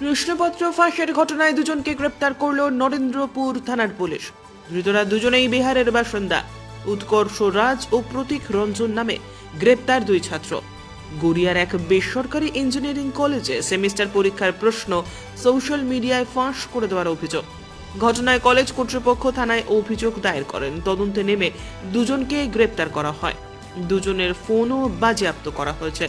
প্রশ্নপত্র ফাঁসের ঘটনায় দুজনকে গ্রেপ্তার করল নরেন্দ্রপুর থানার পুলিশ। ধৃতরা দুজনেই বিহারের বাসিন্দা। উৎকর্ষ রাজ ও প্রতীক রঞ্জন নামে গ্রেপ্তার দুই ছাত্র। গড়িয়ার এক বেসরকারি ইঞ্জিনিয়ারিং কলেজে সেমিস্টার পরীক্ষার প্রশ্ন সোশ্যাল মিডিয়ায় ফাঁস করে দেওয়ার অভিযোগ। ঘটনায় কলেজ কর্তৃপক্ষ থানায় অভিযোগ দায়ের করেন। তদন্তে নেমে দুজনকে গ্রেপ্তার করা হয়। দুজনের ফোনও বাজেয়াপ্ত করা হয়েছে।